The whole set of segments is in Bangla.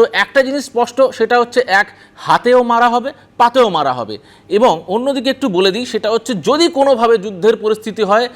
তো একটা জিনিস স্পষ্ট, সেটা হচ্ছে এক, হাতেও মারা হবে, পাতেও মারা হবে। এবং অন্যদিকে একটু বলে দিই, সেটা হচ্ছে যদি কোনোভাবে যুদ্ধের পরিস্থিতি হয়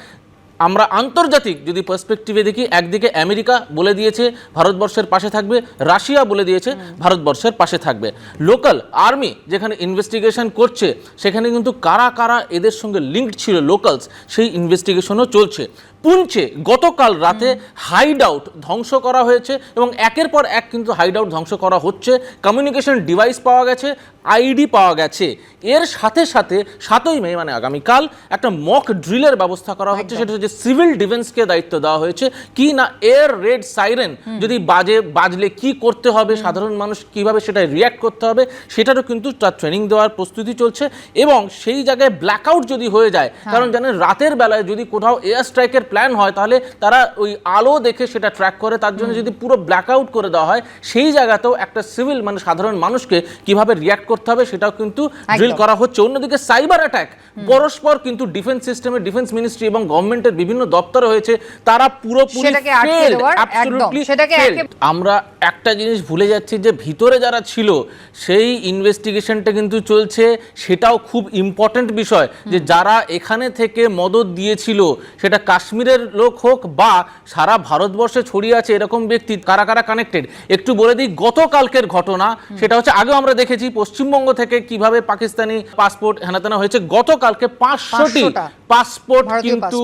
আমরা আন্তর্জাতিক যদি পার্সপেক্টিভে দেখি একদিকে আমেরিকা বলে দিয়েছে ভারতবর্ষের পাশে থাকবে রাশিয়া বলে দিয়েছে ভারতবর্ষের পাশে থাকবে। লোকাল আর্মি যেখানে ইনভেস্টিগেশন করছে সেখানে কিন্তু কারা কারা এদের সঙ্গে লিঙ্কড ছিল লোকালস সেই ইনভেস্টিগেশনও চলছে। পুঞ্চে গতকাল রাতে হাইড আউট ধ্বংস করা হয়েছে এবং একের পর এক কিন্তু হাইড আউট ধ্বংস করা হচ্ছে। কমিউনিকেশন ডিভাইস পাওয়া গেছে আইডি পাওয়া গেছে। এর সাথে সাথে সাতই মে মানে আগামীকাল একটা মক ড্রিলের ব্যবস্থা করা হচ্ছে সেটা হচ্ছে সিভিল ডিফেন্সকে দায়িত্ব দেওয়া হয়েছে কি না এয়ার রেড সাইরেন যদি বাজে বাজলে কি করতে হবে সাধারণ মানুষ কীভাবে সেটা রিয়াক্ট করতে হবে সেটারও কিন্তু তার ট্রেনিং দেওয়ার প্রস্তুতি চলছে এবং সেই জায়গায় ব্ল্যাকআউট যদি হয়ে যায় কারণ জানেন রাতের বেলায় যদি কোথাও এয়ার স্ট্রাইকের প্ল্যান হয় তাহলে তারা ওই আলো দেখে সেটা ট্র্যাক করে তার জন্য যদি পুরো ব্ল্যাকআউট করে দেওয়া হয় সেই জায়গাতেও একটা সিভিল মানে সাধারণ মানুষকে কীভাবে রিয়াক্ট করতে হবে সেটাও কিন্তু ড্রিল করা হচ্ছে। অন্যদিকে সাইবার অ্যাটাক পরস্পর কিন্তু ডিফেন্স সিস্টেমে ডিফেন্স মিনিস্ট্রি এবং গভর্নমেন্টের বিভিন্ন দপ্তরে হয়েছে তারা পুরোপুরি আমরা একটা জিনিস ভুলে যাচ্ছি যে ভিতরে যারা ছিল সেই ইনভেস্টিগেশনটা কিন্তু চলছে। সেটাও খুব ইম্পর্ট্যান্ট বিষয় যে যারা এখানে থেকে মদত দিয়েছিল সেটা কাশ্মীরের লোক হোক বা সারা ভারতবর্ষে ছড়িয়ে আছে এরকম ব্যক্তি কারা কারা কানেক্টেড একটু বলে দিই গতকালকের ঘটনা সেটা হচ্ছে আগেও আমরা দেখেছি পশ্চিমবঙ্গ থেকে কীভাবে পাকিস্তানি পাসপোর্ট হেনাতেনা হয়েছে। গতকালকে পাঁচশোটি পাসপোর্ট কিন্তু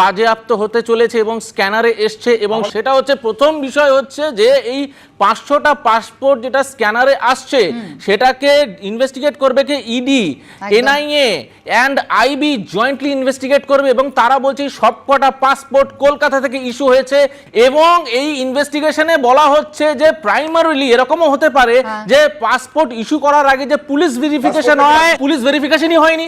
বাজেয়াপ্ত হতে চলেছে এবং স্ক্যানারে এসছে এবং সেটা হচ্ছে প্রথম বিষয় হচ্ছে যে এই পাঁচশোটা পাসপোর্ট যেটা স্ক্যানারে আসছে সেটাকে ইনভেস্টিগেট করবে কে? ED NIA and IB jointly investigate করবে এবং তারা বলছে সবকটা পাসপোর্ট কলকাতা থেকে ইস্যু হয়েছে এবং এই ইনভেস্টিগেশনে বলা হচ্ছে যে প্রাইমারিলি এরকমও হতে পারে হ্যাঁ। যে পাসপোর্ট ইস্যু করার আগে যে পুলিশ ভেরিফিকেশন হয় পুলিশ ভেরিফিকেশনই হয়নি।